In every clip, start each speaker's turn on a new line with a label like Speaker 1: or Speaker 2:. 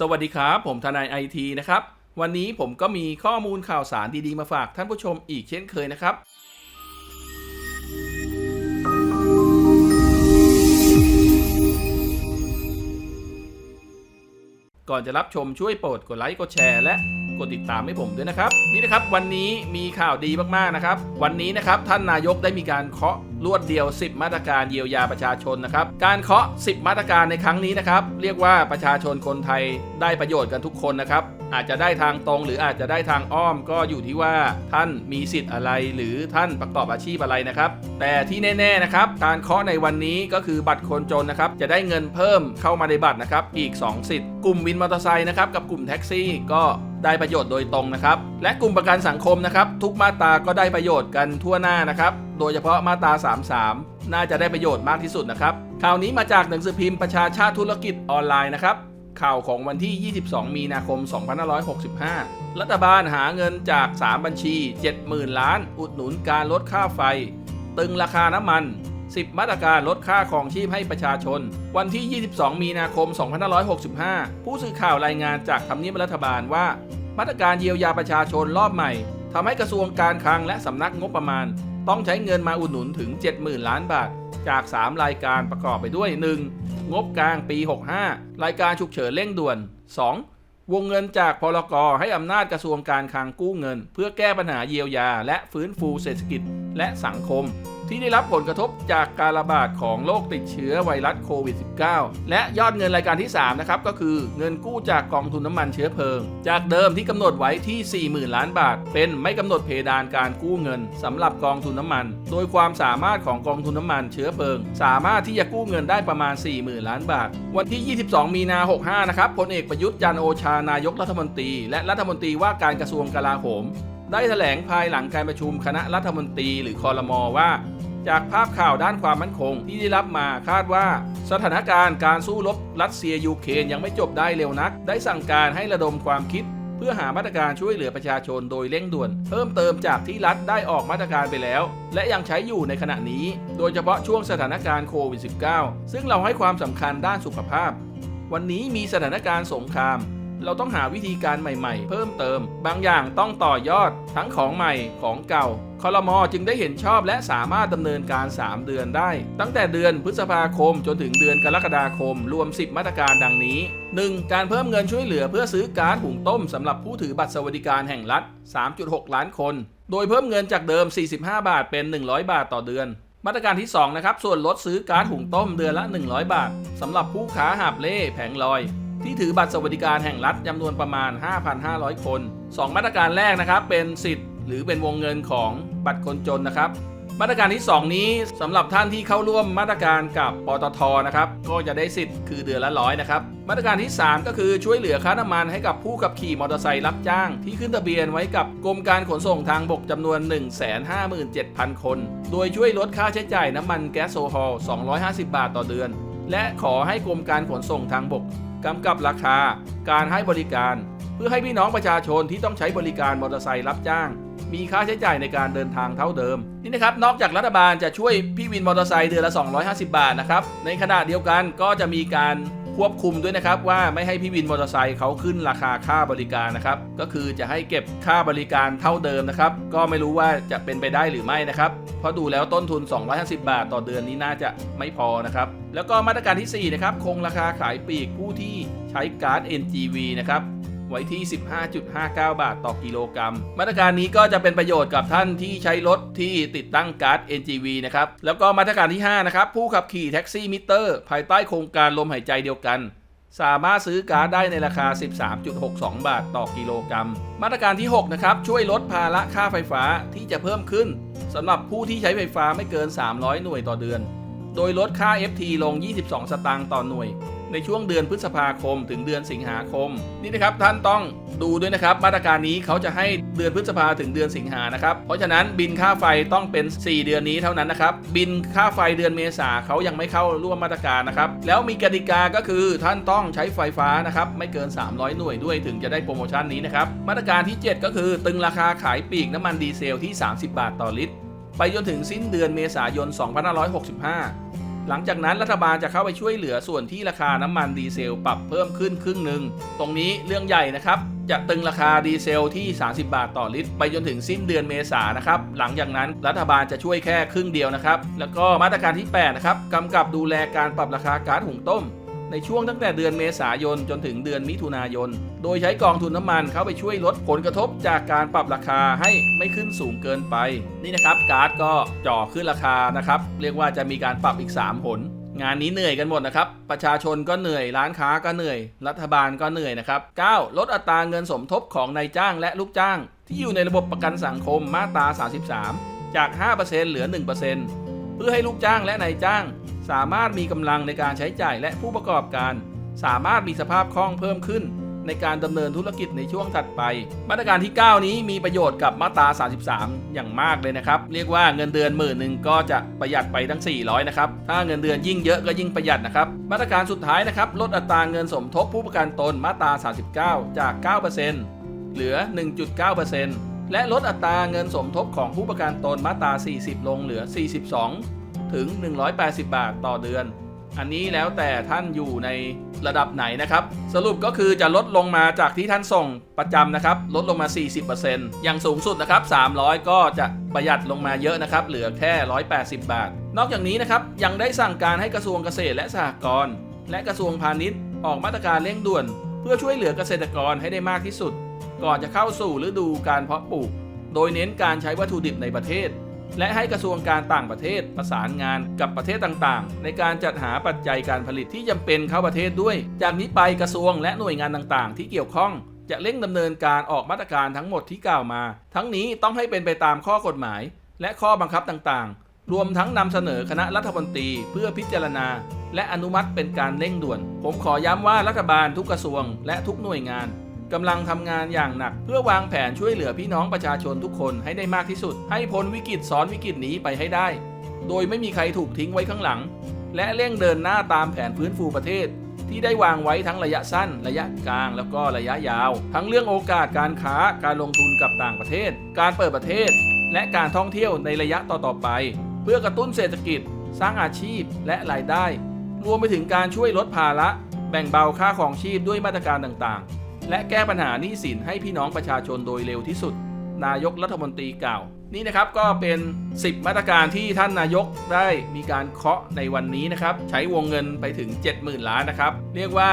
Speaker 1: สวัสดีครับ ผมทนายไอทีนะครับ วันนี้ผมก็มีข้อมูลข่าวสารดีๆ มาฝากท่านผู้ชมอีกเช่นเคยนะครับ ก่อนจะรับชมช่วยโปรดกดไลค์กดแชร์และ กดติดตามให้ผมด้วยนะครับ นี่นะครับวันนี้มีข่าวดีมากๆนะครับ วันนี้นะครับท่านนายกได้มีการเคาะรวดเดียว 10 มาตรการเยียวยาประชาชนนะครับ การเคาะ 10 มาตรการในครั้งนี้นะครับ เรียกว่าประชาชนคนไทยได้ประโยชน์กันทุกคนนะครับ อาจจะได้ทางตรงหรืออาจจะได้ทางอ้อมก็อยู่ที่ว่าท่านมีสิทธิ์อะไร หรือท่านประกอบอาชีพอะไรนะครับ แต่ที่แน่ๆนะครับ การเคาะในวันนี้ก็คือบัตรคนจนนะครับ จะได้เงินเพิ่มเข้ามาในบัตรนะครับ อีก 2 สิทธิ์ กลุ่มวินมอเตอร์ไซค์นะครับกับกลุ่มแท็กซี่ก็ ได้ประโยชน์โดยตรงนะครับ และกลุ่มประกันสังคมนะครับ ทุกมาตราก็ได้ประโยชน์กันทั่วหน้านะครับ โดยเฉพาะมาตรา 33 น่าจะได้ประโยชน์มากที่สุดนะครับข่าวนี้มาจากหนังสือพิมพ์ประชาชาติธุรกิจออนไลน์นะครับข่าวของวันที่ 22 มีนาคม 2565 รัฐบาลหาเงินจาก 3 บัญชี 70,000 ล้าน อุดหนุนการลดค่าไฟ ตึงราคาน้ำมัน 10 มาตรการลดค่าของชีพให้ประชาชน วันที่ 22 มีนาคม 2565 ผู้สื่อข่าวรายงานจากทำเนียบรัฐบาลว่า มาตรการเยียวยาประชาชนรอบใหม่ทำให้กระทรวงการคลังและสำนักงบประมาณ ต้องใช้เงินมาอุดหนุนถึง 70,000 ล้านบาท จาก 3 รายการประกอบไปด้วย 1. งบกลางปี 65 รายการฉุกเฉินเร่งด่วน 2. วงเงินจากพลกรให้อำนาจกระทรวงการคลังกู้เงิน เพื่อแก้ปัญหาเยียวยา และฟื้นฟูเศรษฐกิจและสังคม ที่ได้รับผลกระทบจากการระบาดของโรคติดเชื้อไวรัสโควิด -19 และยอดเงินรายการที่ 3 นะครับ ก็คือเงินกู้จากกองทุนน้ำมันเชื้อเพลิง จากเดิมที่กำหนดไว้ที่ 40,000 ล้านบาท เป็นไม่กำหนดเพดานการกู้เงินสำหรับกองทุนน้ำมัน โดยความสามารถของกองทุนน้ำมันเชื้อเพลิง สามารถที่จะกู้เงินได้ประมาณ 40,000 ล้านบาท วันที่ 22 มีนา 65 นะครับพลเอกประยุทธ์จันทร์โอชานายกรัฐมนตรี และรัฐมนตรีว่าการกระทรวงกลาโหมได้แถลงภายหลังการประชุมคณะรัฐมนตรีหรือคอรมอว่า จากภาพข่าวด้านความมั่นคงที่ได้รับมาคาดว่า สถานการณ์การสู้รบรัสเซียยูเครนยังไม่จบได้เร็วนัก ได้สั่งการให้ระดมความคิด เพื่อหามาตรการช่วยเหลือประชาชนโดยเร่งด่วน เพิ่มเติมจากที่รัฐได้ออกมาตรการไปแล้ว และยังใช้อยู่ในขณะนี้ โดยเฉพาะช่วงสถานการณ์โควิด -19 ซึ่งเราให้ความสำคัญด้านสุขภาพ วันนี้มีสถานการณ์สงคราม เราต้องหาวิธีการใหม่ๆ เพิ่มเติม บางอย่างต้องต่อยอดทั้งของใหม่ของเก่าคอรมอจึงได้เห็นชอบและสามารถดำเนินการ 3 เดือนได้ ตั้งแต่เดือนพฤษภาคมจนถึงเดือนกรกฎาคม รวม 10 มาตรการดังนี้ 1. การเพิ่มเงินช่วยเหลือเพื่อซื้อก๊าซหุงต้มสำหรับผู้ถือบัตรสวัสดิการแห่งรัฐ 3.6 ล้านคน โดยเพิ่มเงินจากเดิม 45 บาทเป็น 100 บาทต่อเดือน มาตรการที่ 2 นะครับ ส่วนลดซื้อก๊าซหุงต้มเดือนละ 100 บาทสำหรับผู้ค้าหาบเล่แผงลอย ที่ถือบัตรสวัสดิการแห่งรัฐจำนวนประมาณ 5,500 คน 2 มาตรการแรกนะครับ เป็นสิทธิ์หรือเป็นวงเงินของบัตรคนจนนะครับ มาตรการที่ 2 นี้สำหรับท่านที่เข้าร่วมมาตรการกับปตทนะครับก็จะได้สิทธิ์คือเดือนละร้อยนะครับ มาตรการที่ 3 ก็คือช่วยเหลือค่าน้ำมันให้กับผู้ขับขี่มอเตอร์ไซค์รับจ้าง ที่ขึ้นทะเบียนไว้กับกรมการขนส่งทางบกจำนวน 157,000 คน โดยช่วยลดค่าใช้จ่ายน้ำมันแก๊สโซฮอล250 บาทต่อเดือนและขอให้กรมการขนส่งทางบก กำกับราคา การให้บริการ เพื่อให้พี่น้องประชาชนที่ต้องใช้บริการมอเตอร์ไซค์รับจ้าง มีค่าใช้จ่ายในการเดินทางเท่าเดิม นี่นะครับ นอกจากรัฐบาลจะช่วยพี่วินมอเตอร์ไซค์เดือนละ 250 บาทนะครับ ในขณะเดียวกันก็จะมีการ ควบคุมด้วยนะครับว่าไม่ให้พี่วินมอเตอร์ไซค์เขาขึ้นราคาค่าบริการนะครับก็คือจะให้เก็บค่าบริการเท่าเดิมนะครับก็ไม่รู้ว่าจะเป็นไปได้หรือไม่นะครับเพราะดูแล้วต้นทุน 250 บาท ต่อเดือนนี้น่าจะไม่พอนะครับแล้วก็มาตรการที่4นะครับคงราคาขายปลีกผู้ที่ใช้การ์ด NGV นะครับ ไว้ที่ 15.59 บาทต่อกิโลกรัม มาตรการนี้ก็จะเป็นประโยชน์กับท่านที่ใช้รถที่ติดตั้งการ์ด NGV นะครับ แล้วก็มาตรการที่ 5 นะครับ ผู้ขับขี่แท็กซี่มิเตอร์ ภายใต้โครงการลมหายใจเดียวกัน สามารถซื้อการ์ดได้ในราคา 13.62 บาทต่อกิโลกรัม มาตรการที่ 6 นะครับ ช่วยลดภาระค่าไฟฟ้าที่จะเพิ่มขึ้นสำหรับผู้ที่ใช้ไฟฟ้าไม่เกิน 300 หน่วยต่อเดือน โดยลดค่า FT ลง 22 สตางค์ต่อหน่วย ในช่วงเดือนพฤษภาคม ถึงเดือนสิงหาคม นี่นะครับท่านต้องดูด้วยนะครับ มาตรการนี้เขาจะให้เดือนพฤษภาถึงเดือนสิงหานะครับเพราะฉะนั้นบินค่าไฟต้องเป็น 4 เดือนนี้เท่านั้นนะครับบินค่าไฟเดือนเมษาเขายังไม่เข้าร่วมมาตรการนะครับแล้วมีกติกาก็คือท่านต้องใช้ไฟฟ้านะครับไม่เกิน 300 หน่วยด้วยถึงจะได้โปรโมชั่นนี้นะครับมาตรการที่ 7 ก็คือตึงราคาขายปีกน้ำมันดีเซลที่ 30 บาทต่อลิตร ไปจนถึงสิ้นเดือนเมษายน 2565 หลังจากนั้นรัฐบาลจะเข้าไปช่วยเหลือส่วนที่ราคาน้ำมันดีเซลปรับเพิ่มขึ้นครึ่งหนึ่ง ตรงนี้เรื่องใหญ่นะครับ จะตึงราคาดีเซลที่ 30 บาทต่อลิตร ไปจนถึงสิ้นเดือนเมษายนนะครับ หลังจากนั้นรัฐบาลจะช่วยแค่ครึ่งเดียวนะครับ แล้วก็มาตรการที่8นะครับกำกับดูแลการปรับราคาก๊าซหุงต้ม ในช่วงตั้งแต่เดือนเมษายนจนถึงเดือนมิถุนายน โดยใช้กองทุนน้ำมันเข้าไปช่วยลดผลกระทบจากการปรับราคาให้ไม่ขึ้นสูงเกินไป นี่นะครับก๊าซก็จ่อขึ้นราคานะครับ เรียกว่าจะมีการปรับอีก 3 ผล งานนี้เหนื่อยกันหมดนะครับ ประชาชนก็เหนื่อย ร้านค้าก็เหนื่อย รัฐบาลก็เหนื่อยนะครับ 9. ลดอัตราเงินสมทบของนายจ้างและลูกจ้าง ที่อยู่ในระบบประกันสังคมมาตรา 33 จาก 5%เหลือ 1%เพื่อให้ลูกจ้างและนายจ้าง สามารถมีกำลังในการใช้จ่ายและผู้ประกอบการ สามารถมีสภาพคล่องเพิ่มขึ้น ในการดำเนินธุรกิจในช่วงถัดไป มาตรการที่ 9 นี้มีประโยชน์กับมาตรา 33 อย่างมากเลยนะครับ เรียกว่าเงินเดือนหมื่นหนึ่งก็จะประหยัดไปทั้ง 400 นะครับ ถ้าเงินเดือนยิ่งเยอะก็ยิ่งประหยัดนะครับ มาตรการสุดท้ายนะครับลดอัตราเงินสมทบผู้ประกันตนมาตรา 39 จาก 9%เหลือ 1.9%และลดอัตราเงินสมทบของผู้ประกันตนมาตรา 40 ลงเหลือ 42 ถึง 180 บาทต่อเดือน อันนี้แล้วแต่ท่านอยู่ในระดับไหนนะครับ สรุปก็คือจะลดลงมาจากที่ท่านส่งประจำนะครับ ลดลงมา 40%อย่างสูงสุดนะครับ 300 ก็จะประหยัดลงมาเยอะนะครับ เหลือแค่ 180 บาท นอกจากนี้นะครับ ยังได้สั่งการให้กระทรวงเกษตรและสหกรณ์และกระทรวงพาณิชย์ ออกมาตรการเร่งด่วน เพื่อช่วยเหลือเกษตรกรให้ได้มากที่สุด ก่อนจะเข้าสู่ฤดูการเพาะปลูก โดยเน้นการใช้วัตถุดิบในประเทศ และให้กระทรวงการต่างประเทศประสานงานกับประเทศต่างๆ ในการจัดหาปัจจัยการผลิตที่จำเป็นเข้าประเทศด้วย จากนี้ไปกระทรวงและหน่วยงานต่างๆ ที่เกี่ยวข้องจะเร่งดำเนินการออกมาตรการทั้งหมดที่กล่าวมา ทั้งนี้ต้องให้เป็นไปตามข้อกฎหมาย และข้อบังคับต่างๆ รวมทั้งนำเสนอคณะรัฐมนตรีเพื่อพิจารณา และอนุมัติเป็นการเร่งด่วน ผมขอย้ำว่ารัฐบาลทุกกระทรวงและทุกหน่วยงาน กำลังทำงานอย่างหนัก เพื่อวางแผนช่วยเหลือพี่น้องประชาชนทุกคนให้ได้มากที่สุด ให้พ้นวิกฤตซ้อนวิกฤตนี้ไปให้ได้ โดยไม่มีใครถูกทิ้งไว้ข้างหลัง และเร่งเดินหน้าตามแผนฟื้นฟูประเทศ ที่ได้วางไว้ทั้งระยะสั้น ระยะกลาง แล้วก็ระยะยาว ทั้งเรื่องโอกาสการค้าการลงทุนกับต่างประเทศ การเปิดประเทศ และการท่องเที่ยวในระยะต่อๆไป เพื่อกระตุ้นเศรษฐกิจ สร้างอาชีพและรายได้ รวมไปถึงการช่วยลดภาระแบ่งเบาค่าของชีพด้วยมาตรการต่างๆ และแก้ปัญหาหนี้สินให้พี่น้องประชาชนโดยเร็วที่สุด นายกรัฐมนตรีกล่าว นี่นะครับก็เป็น 10 มาตรการที่ท่านนายกได้มีการเคาะในวันนี้นะครับ ใช้วงเงินไปถึง 70,000 ล้านนะครับ เรียกว่า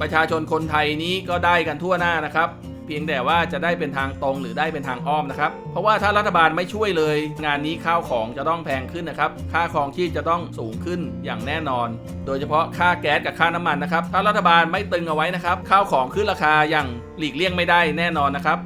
Speaker 1: ประชาชนคนไทยนี้ก็ได้กันทั่วหน้านะครับ เพียงแต่ว่าจะได้เป็นทางตรงหรือได้เป็นทางอ้อมนะครับ เพราะว่าถ้ารัฐบาลไม่ช่วยเลย งานนี้ข้าวของจะต้องแพงขึ้นนะครับ ค่าครองชีพจะต้องสูงขึ้นอย่างแน่นอน โดยเฉพาะค่าแก๊สกับค่าน้ำมันนะครับ ถ้ารัฐบาลไม่ตึงเอาไว้นะครับ ข้าวของขึ้นราคาอย่างหลีกเลี่ยงไม่ได้แน่นอนนะครับ